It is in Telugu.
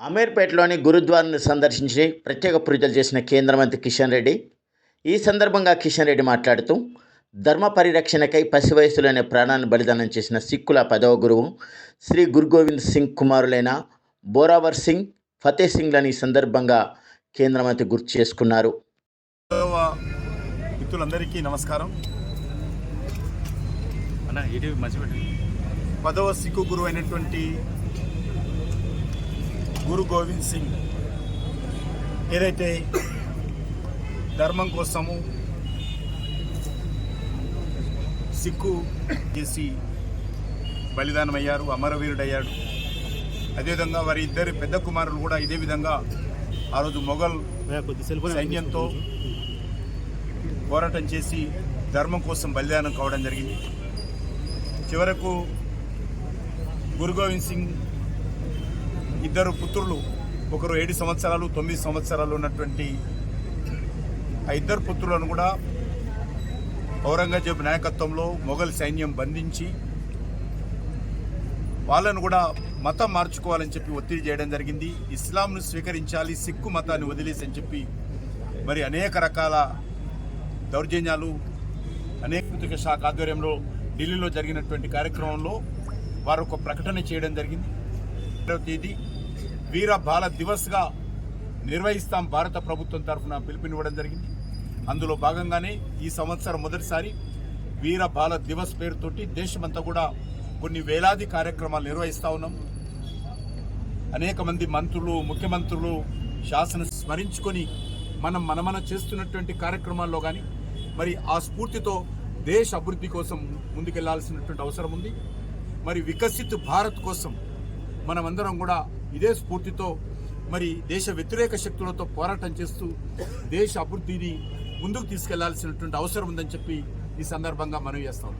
అమీర్పేటలోని గురుద్వారాను సందర్శించి ప్రత్యేక పూజలు చేసిన కేంద్ర మంత్రి కిషన్ రెడ్డి. ఈ సందర్భంగా కిషన్ రెడ్డి మాట్లాడుతూ ధర్మ పరిరక్షణకై పసి వయసులోనే ప్రాణాన్ని బలిదానం చేసిన సిక్కుల పదవ గురువు శ్రీ గురు గోవింద్ సింగ్ కుమారులైన బోరావర్ సింగ్ ఫతే సింగ్లని ఈ సందర్భంగా కేంద్ర మంత్రి గుర్తు చేసుకున్నారు. మిత్రులందరికీ నమస్కారం. పదవ సిక్కు గురువు అయినటువంటి గురు గోవింద్ సింగ్ ఏదైతే ధర్మం కోసము సిక్కు చేసి బలిదానం అయ్యారు అమరవీరుడయ్యాడు. అదేవిధంగా వారి ఇద్దరు పెద్ద కుమారులు కూడా ఇదే విధంగా ఆ రోజు మొఘల్ సైన్యంతో పోరాటం చేసి ధర్మం కోసం బలిదానం కావడం జరిగింది. చివరకు గురు గోవింద్ సింగ్ ఇద్దరు పుత్రులు ఒకరు ఏడు సంవత్సరాలు తొమ్మిది సంవత్సరాలు ఉన్నటువంటి ఆ ఇద్దరు పుత్రులను కూడా ఔరంగజేబ్ నాయకత్వంలో మొఘల్ సైన్యం బంధించి వాళ్ళను కూడా మతం మార్చుకోవాలని చెప్పి ఒత్తిడి చేయడం జరిగింది. ఇస్లాంను స్వీకరించాలి సిక్కు మతాన్ని వదిలేసి అని చెప్పి మరి అనేక రకాల దౌర్జన్యాలు అనేక శాఖ ఆధ్వర్యంలో ఢిల్లీలో జరిగినటువంటి కార్యక్రమంలో వారు ఒక ప్రకటన చేయడం జరిగింది. రెండవ తేదీ వీర బాల దివస్గా నిర్వహిస్తాం భారత ప్రభుత్వం తరఫున పిలుపునివ్వడం జరిగింది. అందులో భాగంగానే ఈ సంవత్సరం మొదటిసారి వీర బాల దివస్ పేరుతోటి దేశమంతా కూడా కొన్ని వేలాది కార్యక్రమాలు నిర్వహిస్తా ఉన్నాం. అనేక మంది మంత్రులు ముఖ్యమంత్రులు శాసన స్మరించుకొని మనం మనమన చేస్తున్నటువంటి కార్యక్రమాల్లో కానీ మరి ఆ స్ఫూర్తితో దేశ అభివృద్ధి కోసం ముందుకెళ్ళాల్సినటువంటి అవసరం ఉంది. మరి వికసిత్ భారత్ కోసం మనమందరం కూడా ఇదే స్ఫూర్తితో మరి దేశ వ్యతిరేక శక్తులతో పోరాటం చేస్తూ దేశ అభివృద్ధిని ముందుకు తీసుకెళ్ళాల్సినటువంటి అవసరం ఉందని చెప్పి ఈ సందర్భంగా మనవి చేస్తాం